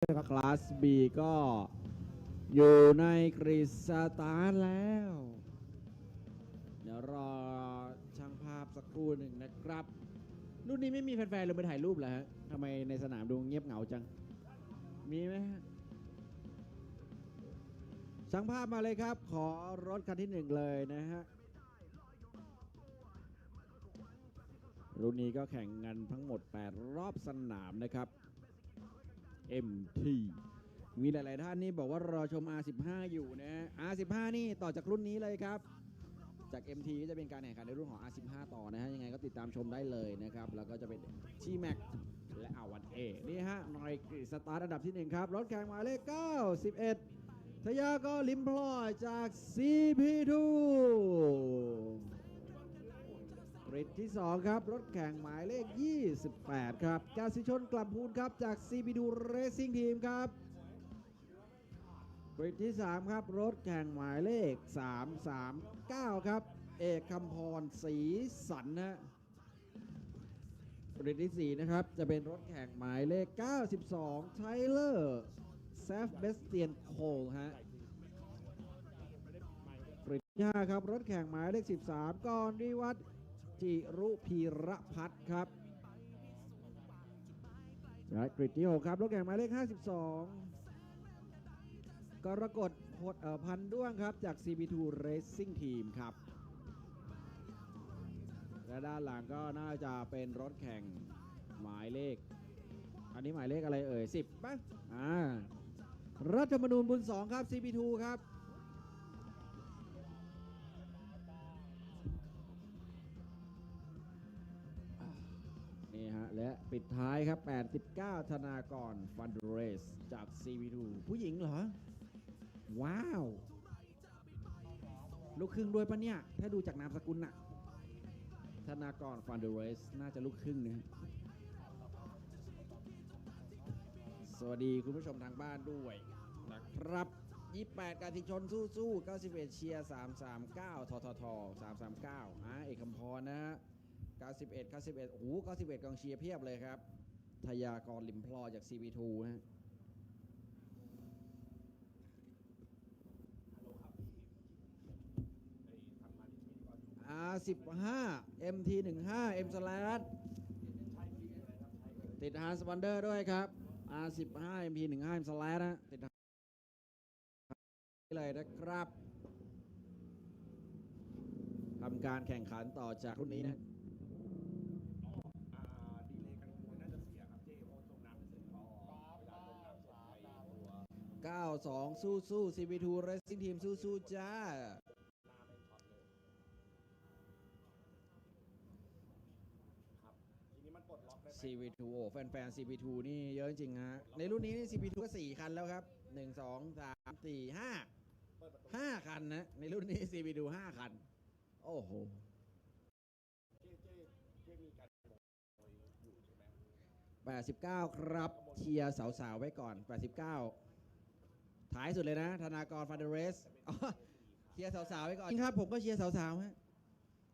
คลาส B ก็อยู่ในกริสตาร์แล้ว เดี๋ยวรอช่างภาพสักครู่หนึ่งนะครับ รุ่นนี้ไม่มีแฟนๆเลงไปถ่ายรูปเหรอฮะทำไมในสนามดูเงียบเหงาจัง มีไหมฮะช่างภาพมาเลยครับ ขอรถคันที่หนึ่งเลยนะฮะ รุ่นนี้ก็แข่งกันทั้งหมด 8 รอบสนามนะครับ MT มีหลาย ๆ ท่านนี่บอกว่ารอชม R15 อยู่นะ R15 นี่ต่อจากรุ่นนี้เลยครับ จาก MT ก็จะเป็นการแข่งขันในรุ่นของ R15 ต่อนะฮะยังไงก็ติดตามชมได้เลยนะครับ แล้วก็จะเป็น G-Max และอาวันเอนี่ฮะหน่อยกฤษสตาร์ทอันดับที่ 1 ครับ รถแข่งหมายเลข91ทยาก็ลิมพลอยจาก CP2 ริดที่ 2 ครับ รถแข่งหมายเลข 28 ครับกาสิชนกลับพูนครับจาก CP2 Racing Team ครับกริดที่ 3 ครับ รถแข่งหมายเลข 339 ครับ เอกคำพรศรีสันนะกริดที่ 4 นะครับ จะเป็นรถแข่งหมายเลข 92 ไทเลอร์แซฟเบสเตียนโคลฮะกริดที่ 5 ครับ รถแข่งหมายเลข 13กรนิวัฒน์ จิรุพีรพัฒน์ครับและกริดที่6ครับรถแข่งหมายเลข 52 กรกฎพดพันด้วงครับ จาก CB2 Racing Team ครับ และด้านหลังก็น่าจะเป็นรถแข่งหมายเลข อันนี้หมายเลขอะไรเอ่ย 10ป่ะอ่ารัฐธรรมนูญบุญสองครับ CP2 ครับ ฮะ และปิดท้ายครับ 89 ธนากรฟันเรสจาก CP2 ผู้หญิงเหรอ ว้าว ลูกครึ่งด้วยปะเนี่ย ถ้าดูจากนามสกุลน่ะ ธนากรฟันเรสน่าจะลูกครึ่งนะสวัสดีคุณผู้ชมทางบ้านด้วยนะครับ 28 การทิชนสู้สู้ๆ91เชียร์339 ททท 339อ่าเอกคำพรนะฮะ 91 91โอ้โห91กองเชียร์เพียบเลยครับ ทยากรลิมพลอจาก CB2 ฮะ R15 MT15 M slash ติดฮาร์สปอนเดอร์ด้วยครับ R15 MP15 M slash นะติดเลยนะครับทำการแข่งขันต่อจากรุ่นนี้นะ 92 สู้สู้ CB2 Racing Team สู้สู้จ้า CB2 โอ้แฟนๆ CB2 นี่เยอะจริงๆฮะ ในรุ่นนี้นี่ CB2 ก็ 4 คันแล้วครับ 1 2 3 4 5 5 คันนะ ในรุ่นนี้ CB2 5 คัน โอ้โห89 ครับ เชียร์สาวๆ ไว้ก่อน 89 ท้ายสุดเลยนะ ธนากรฟาเดเรสเชียร์สาวๆไว้ก่อนครับ ผมก็เชียร์สาวๆฮะ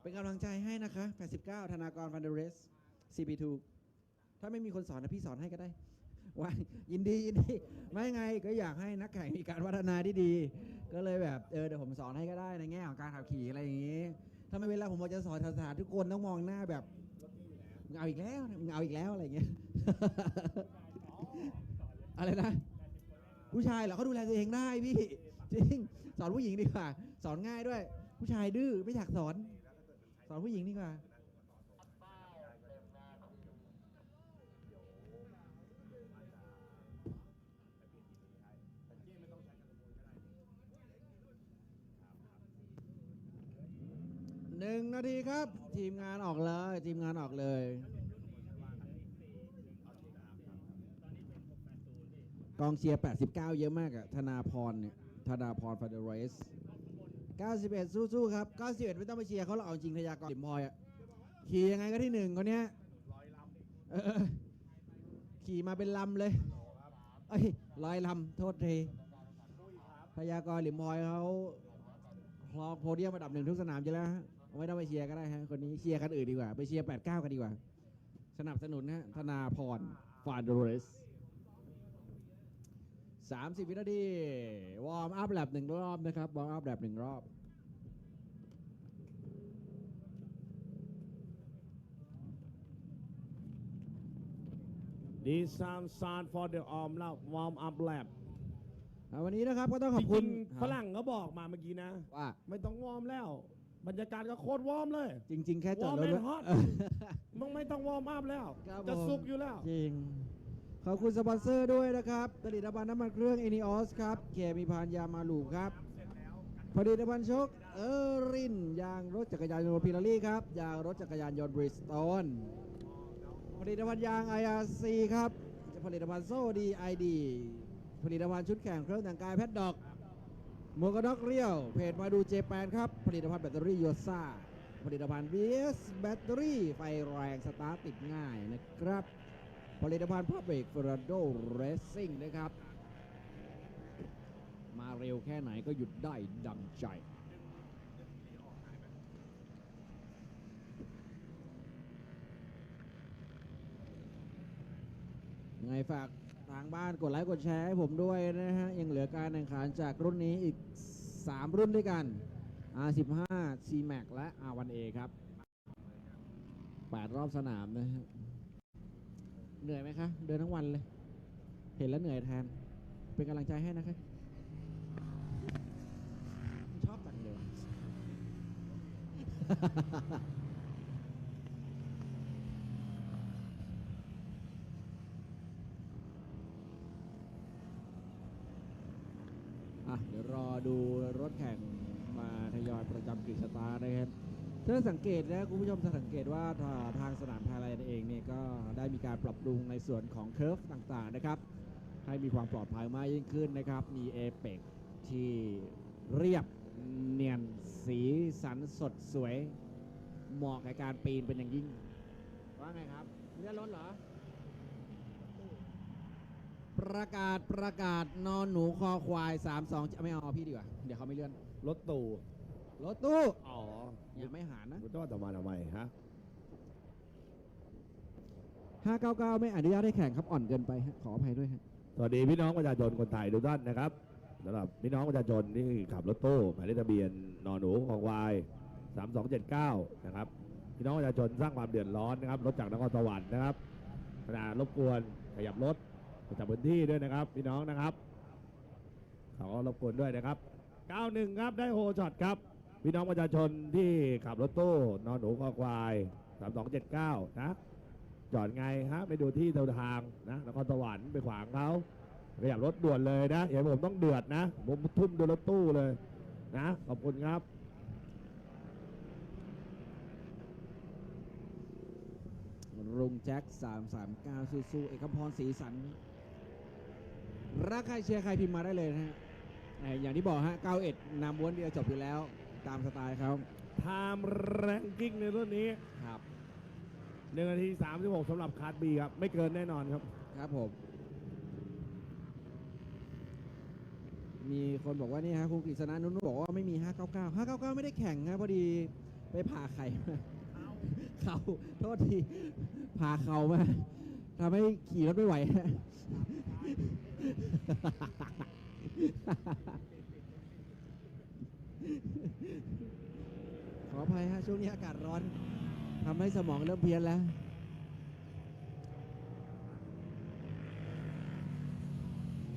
เป็นกำลังใจให้นะคะ 89 ธนากรฟาเดเรส CB2 ถ้าไม่มีคนสอนนะพี่สอนให้ก็ได้ว่ายินดียินดีไม่ไงก็อยากให้นักแข่งมีการพัฒนาที่ดี ก็เลยแบบเออเดี๋ยวผมสอนให้ก็ได้ในแง่ของการขับขี่อะไรอย่างงี้ถ้าไม่เวลาผมจะสอนสาวๆทุกคนต้องมองหน้าแบบมึงเอาอีกแล้วมึงเอาอีกแล้วอะไรอย่างเงี้ยอะไรนะ ผู้ชายเหรอเขาดูแลตัวเองได้พี่จริงสอนผู้หญิงดีกว่า สอนง่ายด้วย ผู้ชายดื้อไม่อยากสอน สอนผู้หญิงดีกว่าหนึ่งนาทีครับ ทีมงานออกเลย ทีมงานออกเลย กองเชียร์ 89 เยอะมากอะธนาพรเนี่ยธนาพรฟาเดรส91 สู้ๆครับ 91 ไม่ต้องไปเชียร์เขาหรอกเอาจริงทยากรลิมพลอยอะขี่ยังไงก็ที่หนึ่งคนเนี้ยเออขี่มาเป็นลำเลยเอ้ยร้อยลำโทษทีพยากรลิมพลอยเขาคลองโพเดียมระดับหนึ่งทุกสนามอยู่แล้วฮะไม่ต้องไปเชียร์ก็ได้ฮะคนนี้เชียร์กันอื่นดีกว่า ไปเชียร์ 89 กันดีกว่า สนับสนุนฮะธนาพรฟาเดเรส 30 วินาที วอร์มอัพแลบหนึ่งรอบนะครับ วอร์มอัพแลบหนึ่งรอบดีซามซาน for the arm แล้ว warm up lap อ่าวันนี้นะครับก็ต้องขจอบคุริณงๆฝรั่งเขาบอกมาเมื่อกี้นะ ว่า ไม่ต้องวอร์มแล้ว บรรยากาศก็โคตรวอร์มเลย จริง ๆ แค่จอดรถ Warm and ไว้ hot มึงไม่ต้องวอร์มอัพแล้ว ครับจะผมสุกอยู่แล้ว จริง ขอบคุณสปอนเซอร์ด้วยนะครับผลิตภัณฑ์น้ำมันเครื่อง e n e o s ครับเคมีพานยามาลูครับผลิตภัณฑ์ชคเออรินยางรถจักรยานยนต์พิลารี่ครับยางรถจักรยานยนต์บริสโตนผลิตภัณฑ์ยาง IRC ครับผลิตภัณฑ์โซ่ดีไอดีผลิตภัณฑ์ชุดแข่งเครื่องแต่งกายแพทดอกหมวกกันน็อกเรียว เพจมาดูเจแปนครับ ผลิตภัณฑ์แบตเตอรี่โยซ่าผลิตภัณฑ์ BS แบตเตอรี่ไฟแรงสตาร์ทติดง่ายนะครับ ผลิตภัณฑ์พ่อเบรกเฟรโดเรสซิ่งนะครับ มาเร็วแค่ไหนก็หยุดได้ดังใจไงฝากทางบ้านกดไลค์กดแชร์ให้ผมด้วยนะฮะ ยังเหลือการแข่งขันจากรุ่นนี้อีก 3 รุ่นด้วยกัน R15 C-Max และ R1A ครับ 8 รอบสนามนะฮะ เหนื่อยไหมคะ เดินทั้งวันเลย เห็นแล้วเหนื่อยแทน เป็นกำลังใจให้นะคะชอบจังเลยอะเดี๋ยวรอดูรถแข่งมาทยอยประจำกฤษตานะครับ ถ้าสังเกตนะคุณผู้ชมจะสังเกตว่าทางสนามไทยแลนด์เองเนี่ยก็ได้มีการปรับปรุงในส่วนของเคิร์ฟต่างๆนะครับ ให้มีความปลอดภัยมากยิ่งขึ้นนะครับ มีเอเปกที่เรียบเนียนสีสันสดสวย เหมาะกับการปีนเป็นอย่างยิ่ง ว่าไงครับเลื่อนรถเหรอ ประกาศประกาศนอนหนูคอควาย 3 2 ไม่เอาพี่ดีกว่า เดี๋ยวเขาไม่เลื่อน รถตู่ รถตู้อ๋ออย่าไม่หานะคุณต้องจะมาทำไมฮะ599 ไม่อนุญาตให้แข่งครับอ่อนเกินไปฮะขออภัยด้วยฮะสวัสดีพี่น้องประชาชนคนไทยทุกท่านนะครับสำหรับพี่น้องประชาชนที่ขับรถตู้หมายเลขทะเบียนนอนหนูของวาย3279 นะครับ พี่น้องประชาชนสร้างความเดือดร้อนนะครับรถจากนครสวรรค์นะครับขณะรบกวนขยับรถประจำพื้นที่ด้วยนะครับ พี่น้องนะครับขอรบกวนด้วยนะครับ 91 ครับได้โฮช็อตครับ พี่น้องประชาชนที่ขับรถตู้นอนหนูคอควาย3279นะจอดไงฮะไปดูที่เดินทางนะนครสวรรค์ไปขวางเขาขยับรถด่วนเลยนะอย่าผมต้องเดือดนะ ผมทุ่มดูรถตู้เลยนะ ขอบคุณครับรุงแจ็ค339ซูซูเอกพรศรีสันรักใครเชียร์ใครพิมพ์มาได้เลยนะฮะเอ่ออย่างที่บอกฮะ91นำม้วนเดียวจบอยู่แล้ว ตามสไตล์เขา Time Ranking ในรุ่นนี้ครับ1นาที36สำหรับคาร์ดบีครับ ไม่เกินแน่นอนครับ ครับผม มีคนบอกว่านี่ฮะคุณกฤษณะนุ่นบอกว่าไม่มี 599 599 ไม่ได้แข่งครับพอดีไปผ่าไข่มาเขาโทษทีผ่าเข่ามาทำให้ขี่รถไม่ไหวฮะ ขออภัยฮะช่วงนี้อากาศร้อนทำให้สมองเริ่มเพี้ยนแล้ว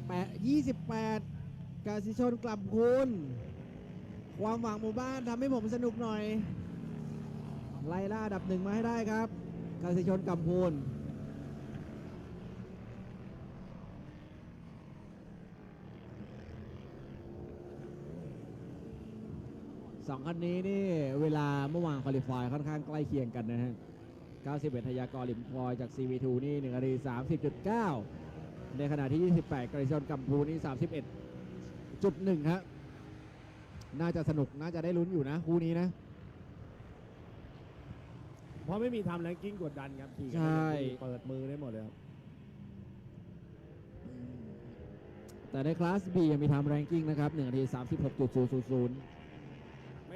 แปดยี่สิบแปดกาสิชนกลับคุณ ความหวังหมู่บ้านทำให้ผมสนุกหน่อย ไล่ล่าดับหนึ่งมาให้ได้ครับ กาสิชนกลับพูน สองคันนี้นี่เวลาเมื่อวานคอลิฟายค่อนข้างใกล้เคียงกันนะฮะ 91ทยากรลิมพลอยจาก CV2 นี่1นาที30.9 ในขณะที่ 28กริชนกัมพูนี่ 31.1ครับน่าจะสนุกน่าจะได้ลุ้นอยู่นะ คู่นี้นะ เพราะไม่มีทำแรงกิ้งกดดันครับขี่กันใช่ เปิดมือได้หมดเลยครับ แต่ในคลาส B ยังมีทำแรงกิ้งนะครับ1นาที36.000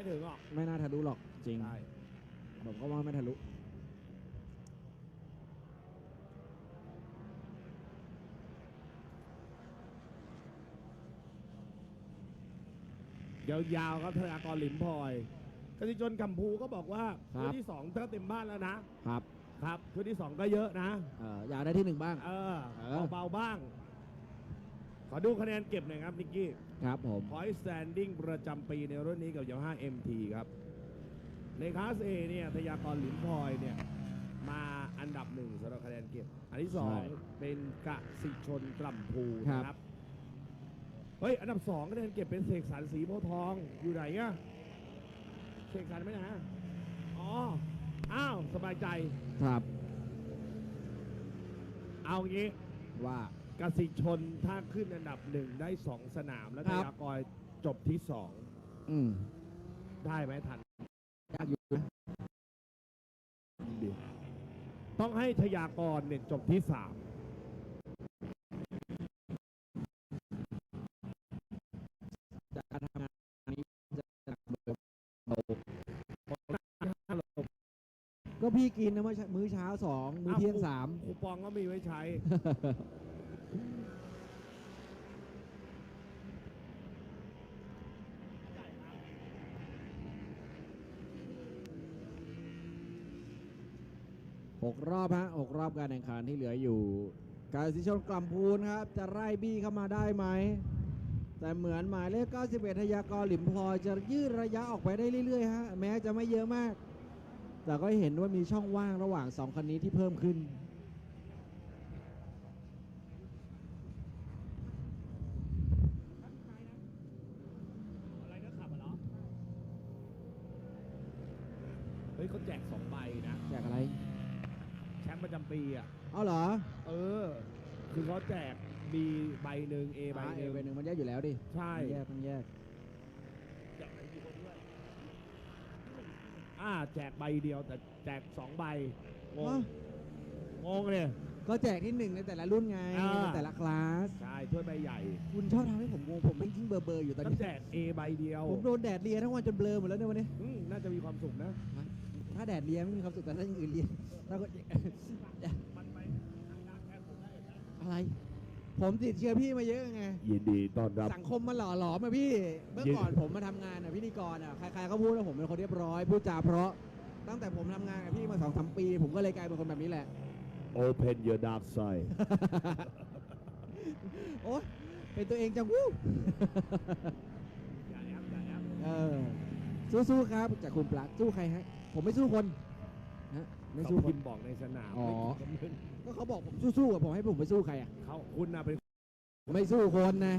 ไม่ถึงหรอกไม่น่าทะลุหรอกจริงผมก็ว่าไม่ทะลุ ยาวๆครับธนากรหลิมพลอยกสิจนคำมพูก็บอกว่าครัที่สองก็เต็มบ้านแล้วนะครับ ครับถ้วที่สองก็เยอะนะ เอออยากได้ที่หนึ่งบ้าง เออเบาๆบ้าง ขอดูคะแนนเก็บหน่อยครับนิกกี้ครับผม Point Standing ประจำปีในรุ่นนี้กับ Yamaha MT ครับ ในคลาส A เนี่ยทยากรหลิมพลอยเนี่ยมาอันดับหนึ่งสำหรับคะแนนเก็บ อันที่สองใช่เป็นกะสิชนกล่ำพูครับ นะครับ เฮ้ย อันดับสองคะแนนเก็บเป็นเสกสรรสีโพธิ์ทองอยู่ไหนอะเสกสรรไหมนะอ๋อ อ้าว สบายใจ ครับเอางี้ ว่า กสิชนถ้าขึ้นอันดับหนึ่งได้สองสนาม แล้วคยากรจบที่สองได้ไหมทัน ยากอยู่ต้องให้ทยากรเนี่ยจบที่สามจาทำงานนี้จะเก็พี่กินนะเมื่อมื้อเช้าสองมื้อเที่ยงสามคูปองก็มีไว้ใช้ 6 รอบฮะ6รอบการแข่งขันที่เหลืออยู่ การสิชนกลัมพูนครับ จะไล่บี้เข้ามาได้ไหม แต่เหมือนหมายเลข 91ทยากรหลิมพลอยจะยืดระยะออกไปได้เรื่อยๆฮะแม้จะไม่เยอะมาก แต่ก็เห็นว่ามีช่องว่างระหว่าง 2คันนี้ที่เพิ่มขึ้นเฮ้ยเขาแจกสอง ป์ประจำปีอะ เอาเหรอเออ คือเขาแจก B ใบหนึ่ง A ใบอ่าหเอนึ่งเวนหนึ่งมันแยกอยู่แล้วดิใช่ต้องแยกต้องแยกแจกใบเดียวด้วยอ่า แจกใบเดียวแต่แจกสองใบ งงงงเลย ก็แจกที่หนึ่งในแต่ละรุ่นไงอ่า ในแต่ละคลาส ใช่ถ้วยใบใหญ่ คุณชอบทำให้ผมงง ผมไม่ยิ่งเบอร์เบอร์อยู่ตอนก็นี้ แจก A ใบเดียวผมโดนแดดเลียทั้งวันจนเบลอหมดแล้วเนี่ยวันนี้ อืมน่าจะมีความสุขนะ ถ้าแดดเลียไม่มีความสุขแต่ถ้าอย่างอื่นเลียถ้าก็มันไปทางด้านแค่ผมได้เห็นไหมอะไร ผมติดเชื้อพี่มาเยอะไง ยินดีต้อนรับ สังคมมันหล่อหลอมอะพี่ เมื่อก่อนผมมาทำงานอะพิธีกรอะใครๆก็พูดว่าผมเป็นคนเรียบร้อยพูดจาเพราะ ตั้งแต่ผมทำงานกับพี่มาสองสามปี ผมก็เลยกลายเป็นคนแบบนี้แหละ Open your dark side โอ๊ยเป็นตัวเองจังวู้อย่าแอปอย่าแอปเออสู้ๆครับ จากคุณปลักสู้ใครฮะ ผมไม่สู้คนฮะไม่เขาสู้คพินมพ์บอกในสนามอ๋อไม่เกี่ยวกับมึงก็เขาบอกผมสู้ๆอะผมให้ผมไปสู้ใครอะเขาคุณนะเป็นไม่สู้คนนะ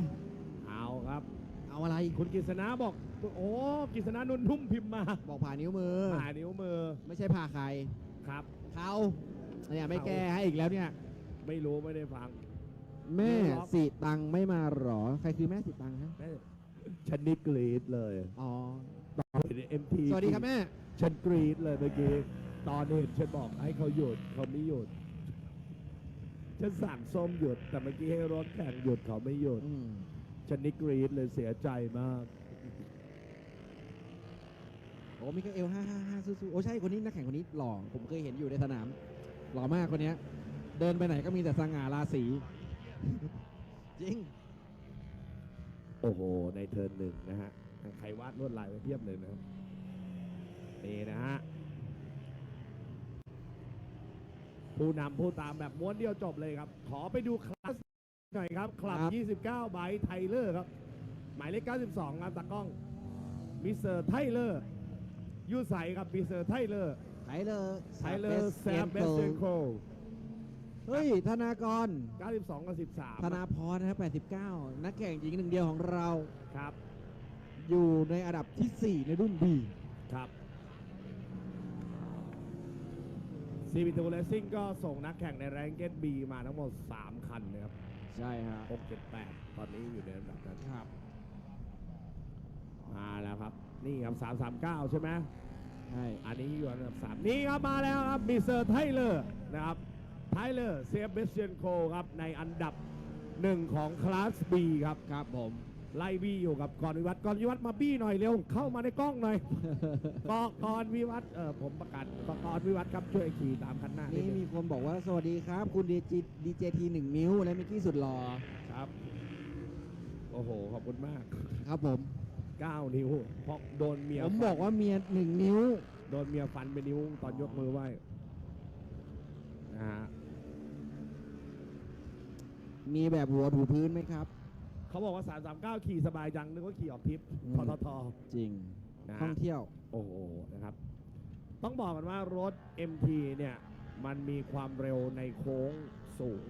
เอาครับ เอาอะไรคุณกฤษณะบอกโอ้กฤษณะนุ่นทุ่มพิมพ์มาบอกผ่านิ้วมือ ผ่านิ้วมือไม่ใช่ผ่าใครครับ เขาเนี่ยไม่แก้ให้อีกแล้วเนี่ย ไม่รู้ไม่ได้ฟัง แม่ไม่ล็อกสีตังไม่มาหรอ ใครคือแม่สีตังฮะฉันนี่กรีดเลย อ๋อ ตอนเห็นเอ็มทีสวัสดีครับแม่ ฉันกรีดเลยเมื่อกี้ตอนเห็นฉันบอกให้เขาหยุดเขาไม่หยุด ฉันสั่งส้มหยุด แต่เมื่อกี้ให้รถแข่งหยุดเขาไม่หยุด อืมฉันนี่กรีดเลยเสียใจมาก โอ้มิคาเอลห้าห้าห้าสู้ๆโอ้ใช่คนนี้นักแข่งคนนี้หล่อผมเคยเห็นอยู่ในสนาม หล่อมากคนเนี้ย เดินไปไหนก็มีแต่สง่าราศี จริง โอ้โห ในเทิร์นหนึ่งนะฮะ ใครวาดลวดลายไว้เพียบเลยนะครับนี่นะฮะผู้นำผู้ตามแบบม้วนเดียวจบเลยครับ ขอไปดูคลาสหน่อยครับ คลัครับบ29 ใบไทเลอร์ครับ หมายเลข 92 ครับตากล้อง มิสเตอร์ไทเลอร์ยูใสครับ มิสเตอร์ไทเลอร์ไทเลอร์ไทเลอร์แซมเบสเซนโคเฮ้ย ธนากร 92 กับ 13 ธนาพรนะครับ89 นักแข่งหญิงหนึ่งเดียวของเราครับ อยู่ในอันดับที่ 4 ในรุ่น B ครับซีบีทูเลสซิ่งก็ส่งนักแข่งในแรงเกตบีมาทั้งหมด 3 คันนะครับใช่ฮะ6 7 8 ตอนนี้อยู่ในอันดับนั้นครับ มาแล้วครับ นี่ครับ 339 ใช่ไหมใช่อันนี้อยู่อันดับ 3 นี่ครับมาแล้วครับมิสเตอร์ไทเลอร์นะครับไทเลอร์เซียเบสเชนโคครับ ในอันดับหนึ่งของคลาส B ครับครับผม ไล่บี้อยู่กับกรวิวัฒน์กรวิวัฒน์มาบี้หน่อยเร็วเข้ามาในกล้องหน่อยกกรวิวัฒน์เออผมประกาศกกรวิวัฒน์ครับช่วยขี่ตามคันหน้านิดนี่นึงมีคนบอกว่าสวัสดีครับ คุณดีจีดีเจทีหนึ่งมิ้วและมิกกี้สุดหล่อครับ โอ้โหขอบคุณมาก ครับผม9นิ้วเพราะโดนเมียผมฟันบอกว่าเมียหนึ่งนิ้ว โดนเมียฟันไปนิ้วตอนยกมือไหว้นะฮะมีแบบหัวถูพื้นไหมครับ เขาบอกว่า 339 ขี่สบายจังนึกว่าขี่ออกทริปอืม ทททจริงนะท่องเที่ยว โอ้โหนะครับ ต้องบอกกันว่ารถ MT เนี่ยมันมีความเร็วในโค้งสูง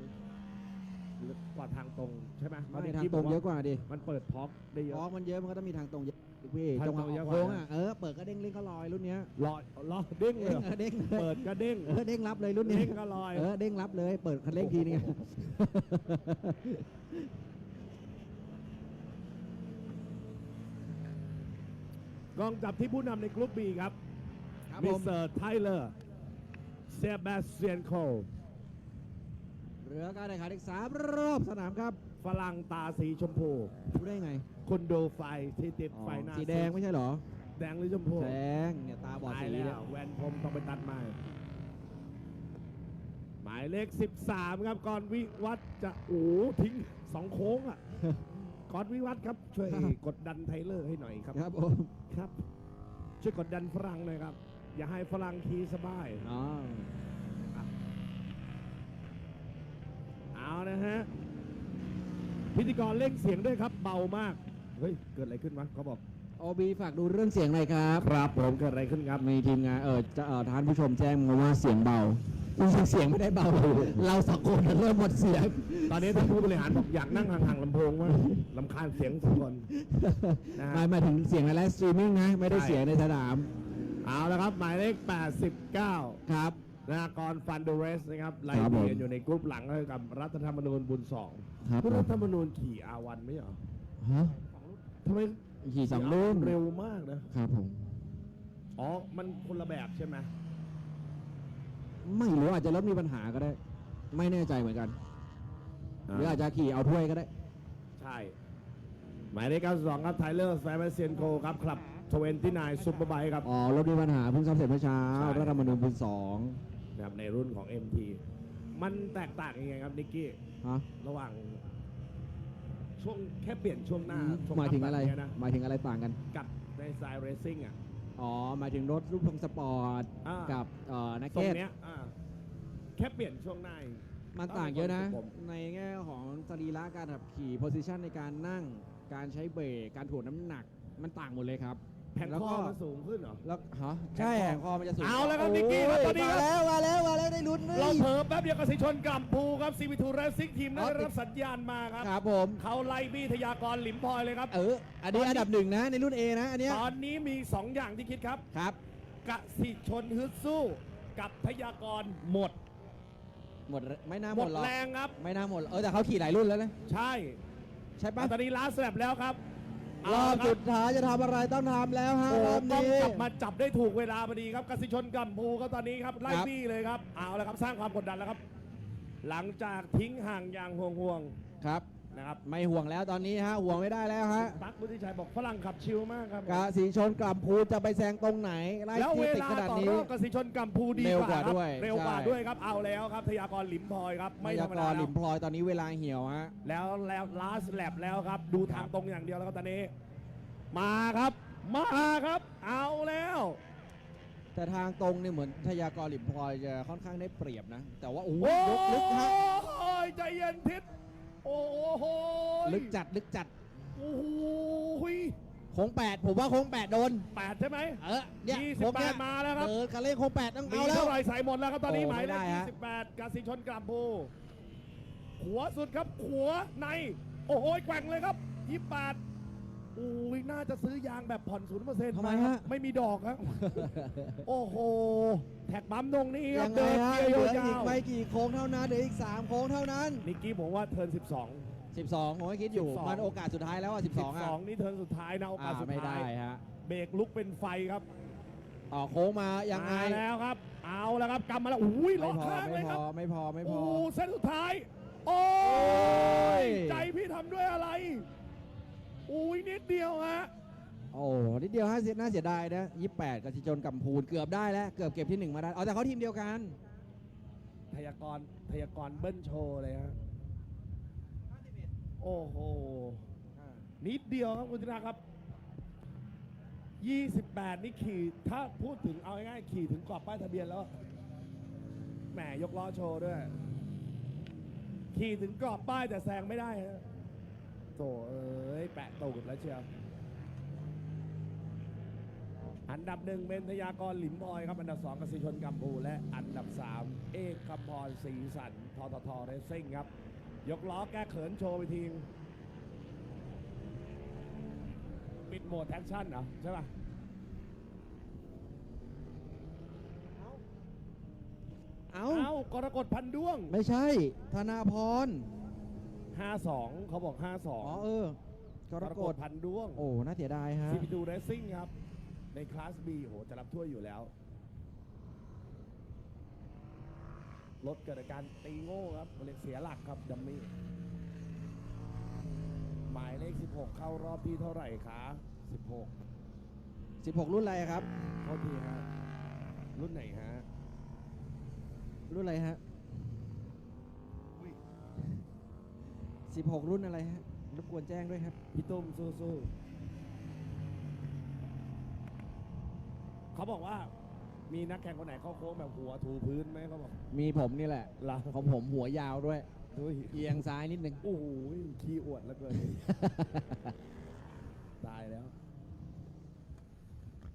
กว่าทางตรงใช่ไหมไม่พะทางที่ตรงบเยอะกว่าดิมันเปิดพ็อกได้เยอ๋ออะมันเยอะมันก็ต้องมีทางตรงเยอะพี่ทางจังหวะตรงเยอะกว่า โค้งอะเออเปิดก็เด้งเล่นก็ลอยรุ่นเนี้ยรอรอเด้งเลยเหรอเออเด้งเลยเปิดก็เด้ง เออเด้งรับเลยรุ่นนี้เด้งก็ลอย เออเด้งรับเลย เปิดคันเร่งทีนึงอะ กองจับที่ผู้นำในกรุ๊ป B ครับครับมิผสมเตอร์ไทเลอร์เซบาสเตียนโคเรือการแข่งขันอีกสามรอบสนามครับฝรั่งตาสีชมพูรู้ได้ไงคุณดูไฟที่ติดอ๋อไฟหน้าสีแดงไม่ใช่เหรอ แดงหรือชมพูแดงเนี่ยตาบอดตายสีแล้เนี่ยวแวนผมต้องไปตัดใหม่ หมายเลข 13 ครับก่อนวิวัฒน์จะโอ้โหทิ้งสองโค้งอะ ก่อนวิวัฒน์ครับ ช่วยกดดันไทเลอร์ให้หน่อยครับ ครับผมครับ ช่วยกดดันฝรั่งหน่อยครับ อย่าให้ฝรั่งขี่สบายอ๋อเอานะฮะ พิธีกรเร่งเสียงด้วยครับเบามาก เฮ้ย เกิดอะไรขึ้นวะเขาบอกโอบีฝากดูเรื่องเสียงหน่อยครับ ครับผมเกิดอะไรขึ้นครับ มีทีมงานเออจะเออท่านผู้ชมแจ้งมาว่าเสียงเบา จริงๆเสียงไม่ได้เบา เราสองคนน่ะเริ่มหมดเสียง ตอนนี้ท่านผู้บริหารบอกอยากนั่งห่างๆลำโพงว่ากลำคาญเสียงทุกคนนะหมาฮะยหมายถึงเสียงในไลฟ์สตรีมมิ่งนะ ไม่ได้ใช่เสียงในสนามเอาละครับ หมายเลข 89ครับ นากรฟันเดเรสนะครับไล่ครับผมเบียนอยู่ในกรุ๊ปหลังกับรัฐธรรมนูญบุญสองครับคุณรัฐธรรมนูญขี่อาวันไม่เหรอฮะทำไมขี่สองรุ่นเร็วมากนะ ครับผม อ๋อ มันคนละแบบใช่ไหม ไม่รู้อาจจะรถมีปัญหาก็ได้ ไม่แน่ใจเหมือนกัน หรืออาจจะขี่เอาถ้วยก็ได้ ใช่ หมายเลข92 ครับไทเลอร์แฟร์เซียนโคครับคลับ29ซุปเปอร์ไบค์ครับอ๋อรถมีปัญหาเพิ่งซ่อมเสร็จเมื่อเช้าใช่รัฐธรรมนูญบุญสองนะครับในรุ่นของ MT มันแตกต่างยังไงครับนิกกี้ฮะระหว่างช่วงแค่เปลี่ยนช่วงหน้าช่วหมายถึงอะไรแบบเนี้นะหมายถึงอะไรต่างกัน กับในสายเรซิ่งอะ อ๋อหมายถึงรถรูปทรงสปอร์ตอ่ากั กับเอ่อนักตรงเก็ตเนี้ยอ่าแค่เปลี่ยนช่วงหน้าเองมันต่างเยอะนะ ผมในแง่ของสรีระการขับขี่โพซิชันในการนั่ง การใช้เบรกการถ่วงน้ำหนัก มันต่างหมดเลยครับ แผ่นแล้วคก็อมันสูงขึ้นเหรอ แล้วฮะใช่แห่งคอมันจะสูงเอาแล้วครับนิกกี้ครับตอนนี้ครับมาแล้วมาแล้วมาแล้วได้ลุ้นเลยเราเผลอแป๊บเดียวกับสิชนกลัมพูครับซีวิทูเรซิ่งทีมได้รับสัญญาณมาครับครับผม เขาไล่บี้ทยากรหลิมพลอยเลยครับ เออ อันนี้อันดับหนึ่งนะ ในรุ่น A นะ อันเนี้ยตอนนี้มี 2 อย่างที่คิดครับครับ กสิชนฮึดสู้กับทยากรหมด หมดไม่น่าหหมมดดหรอกแรงครับ ไม่น่าหมด เออ แต่เขาขี่หลายรุ่นแล้วนะ ใช่ใช่ปะตอนนี้ล้าสแลบแล้วครับ รอบเาละคสุดท้ายจะทำอะไรต้องทำแล้วฮะโอ้รอบต้องนี้ กลับมาจับได้ถูกเวลาพอดีครับกสิชนกัมพูครับตอนนี้ครับไล่ครับ บี้เลยครับเอาละครับสร้างความกดดันแล้วครับ หลังจากทิ้งห่างอย่างห่วงครับๆ นะครับไม่ห่วงแล้วตอนนี้ฮะห่วงไม่ได้แล้วฮะตั๊กบุติชัยบอกฝรั่งขับชิลมากครับกาสีชนกลับภูจะไปแซงตรงไหนไล่แล้วที่เวติดลาขนาดต่อนี้ รอบกสิชนกัมพูดีเร็วกว่ากว่าครับด้วยเร็วกว่าใช่ ด้วยครับเอาแล้วครับทยากรหลิมพลอยครับไม่ไม่ธธรรรรมมดาดาแล้วลิมพลอยตอนนี้เวลาเหี่ยวฮะ แล้วแล้วลาสแลบแล้วครับ ดูทางตรงอย่างเดียวแล้วครับตอนนี้ มาครับ มาครับ เอาแล้ว แต่ทางตรงเนี่ยเหมือนทยากรลิมพลอยจะค่อนข้างได้เปรียบนะ แต่ว่าโอ้โหโอ้ลึกลึกฮะยใจเย็นทิศ โอ้โหลึกจัดลึกจัดโอ้โหโค้งแปดผมว่าโค้งแปดโดนแปดใช่ไหมเออเนี่ยยี่โค้สิงบแปเนี้ยดมาแล้วครับเออคันเร่งโค้งแปดต้องมีเอาแล้วเท่าไหรใส่หมดแล้วครับตอนนี้โอ้หมายเลไม่ได้ขฮะยี่สิบแปดกสิชนกลามภูขัวสุดครับขัวใน โอ้โหแกว่งเลยครับยี่แปดโอ้ยน่าจะซื้อยางแบบผ่อนศูนย์เปอร์เซ็นต์ทำไมครัฮะบไม่มีดอกครับ โอ้โห แท็กปั๊มตรงนี้ครัยับงไงเดินฮะเกียร์เหลือยาอีกวไม่กี่โค้งเท่านั้นเหลืออีก 3 โค้งเท่านั้น ๆนิกกี้ผมว่าเทิร์น12 12 ผมก็คิดอยู่ 12 มันโอกาสสุดท้ายแล้วอะ12อะ12นี่เทิร์นสุดท้ายนะโอกาอ่าสสุดไม่ท้าได้ยฮะเบรกลุกเป็นไฟครับต่อโค้งมายังไงมาแล้วครับ เอาแล้วครับกำมาแล้วอุ้ยล็ไม่อกพอข้างเลไม่ยพครับ อไม่พอไม่พโอ้อเส้นสุดท้ายโอ้ย ย ใจพี่ทำด้วยอะไร อุ้ยนิดเดียวฮะโอ้นิดเดียวฮะเสียน่าเสียดายนะ28กับชิจนกัมพูนเกือบได้แล้ว เกือบเก็บที่หนึ่งมาได้เอาแต่เขาทีมเดียวกันทยากรทยากรเบิ้ลโชว์เลยฮะโอ้โหนิดเดียวครับคุณธนาครับ 28 นี่ขี่ถ้าพูดถึงเอาง่ายๆขี่ถึงกรอบป้ายทะเบียนแล้วแหมยกล้อโชว์ด้วย ขี่ถึงกรอบป้ายแต่แซงไม่ได้ฮะ โถเอ้ยแปะตูดแล้วเชียวอันดับหนึ่งเป็นทยากรหลิมบอยครับ อันดับสองกสิชนกัมพูและอันดับสามเอกคำพรศรีสันทททเรซซิ่งครับ ยกล้อแก้เขินโชว์ไปทีปิดโหมดแท็กชั่นเหรอใช่ป่ะเอ้า เอ้ากรกฎพันด้วง ไม่ใช่ ธนาพร 52 เขาบอก 52อ๋อเออกรกฎพันด้วง โอ้น่าเสียดายฮะ CP2 Racing ครับ ในคลาส B โหจะรับถ้วยอยู่แล้ว รถเกิดอาการตีโง่ครับเรียกเสียหลักครับดัมมี่หมายเลข 16 เข้ารอบที่เท่าไหร่คะ16 16 รุ่นอะไรครับโทษทีฮะรุ่นไหนฮะรุ่นอะไรฮะ 16 รุ่นอะไรฮะรบกวนแจ้งด้วยครับ พี่ตุ้มสู้ๆเขาบอกว่ามีนักแข่งคนไหนเข้าโค้งแบบหัวถูพื้นไหมเขาบอกมีผมนี่แหละลาของผมหัวยาวด้วยดุยเอียงซ้ายนิดนึงโอ้โหขี้อวดแล้วเกิน ตายแล้ว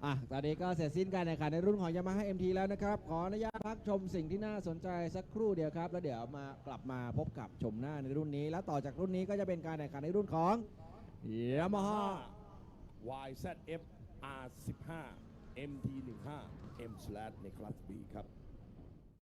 อะตอนนี้ก็เสร็จสิ้นการแข่งขันในรุ่นของ Yamaha MT แล้วนะครับ ขออนุญาตพักชมสิ่งที่น่าสนใจสักครู่เดียวครับ แล้วเดี๋ยวมากลับมาพบกับชมหน้าในรุ่นนี้ แล้วต่อจากรุ่นนี้ก็จะเป็นการแข่งขันในรุ่นของยามาฮ่า YZF R15 MT15 M slash ในคลาส B ครับ